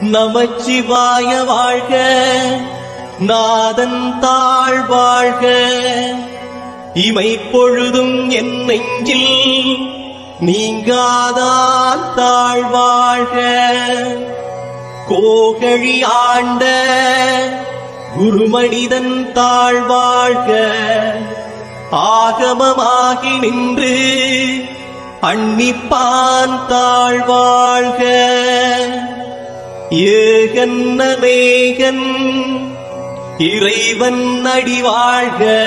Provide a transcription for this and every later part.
நமச்சிவாய வாழ்க. நாதன் தாழ் வாழ்க. இமை பொழுதும் என் நெஞ்சில் நீங்காதான் தாழ் வாழ்க. கோகழி ஆண்ட குருமனிதன் தாழ் வாழ்க. ஆகமமாகி நின்று அன்னிப்பான் தாழ் வாழ்க. ஏகன் அநேகன் இறைவன் அடிவாழ்க.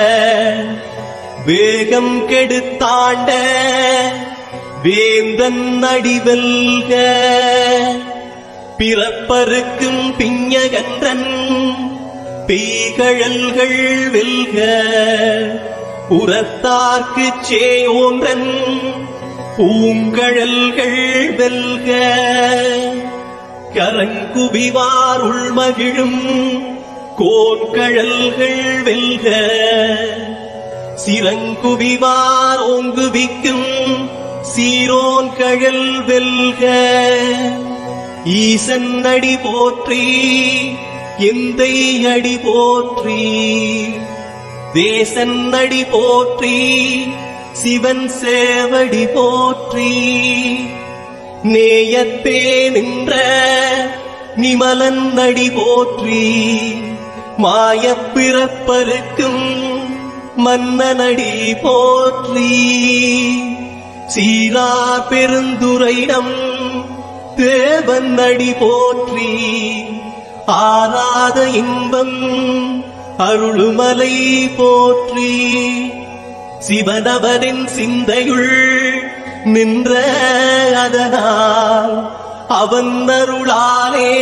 வேகம் கெடுத்தாண்ட வேந்தன் அடிவெல்க. பிறப்பருக்கும் பிஞகன்றன் பீகழல்கள் வெல்க. உரத்தார்க்கு சேயோன்றன் பூங்கழல்கள் வெல்க. கரங்குபிவார் உள்மகிழும் கோன்கழல்கள் வெல்க. சிறங்குபிவார் ஓங்குவிக்கும் சீரோன் கழல் வெல்க. ஈசன் அடி போற்றி எந்தை அடி போற்றி. தேசன் அடி போற்றி சிவன் சேவடி போற்றி. நேயத்தே நின்ற நிமலன் நடி போற்றி மாயப்பிறப்பருக்கும் மன்னனடி போற்றி. சீரா பெருந்துரையிடம் தேவன் நடி போற்றி. ஆராத இன்பம் அருளுமலை போற்றி. சிவனவரின் சிந்தையுள் நின்ற அதனால் அவன் அருளாலே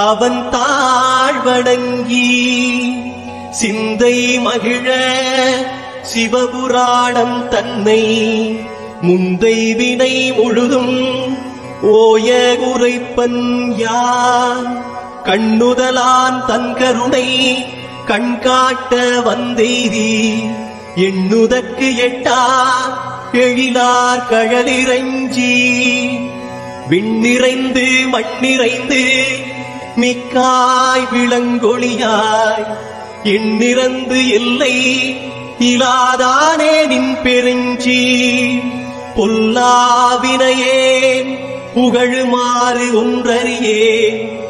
அவன் தாழ்வடங்கி சிந்தை மகிழ சிவபுராணம் தன்னை முந்தை வினை முழுதும் ஓய உரைப்பன் யான்? கண்ணுதலான் தன்கருணை கண்காட்ட வந்தெய்தி எண்ணுதற்கு எட்டா எழிலார் கழலிரஞ்சி விண்ணிறைந்து மண்ணிறைந்து மிக்காய் விளங்கொழியாய் எண்ணிறந்து இல்லை இலாதானே நின் பெருஞ்சி. பொல்லாவினையே புகழுமாறு ஒன்றறியேன்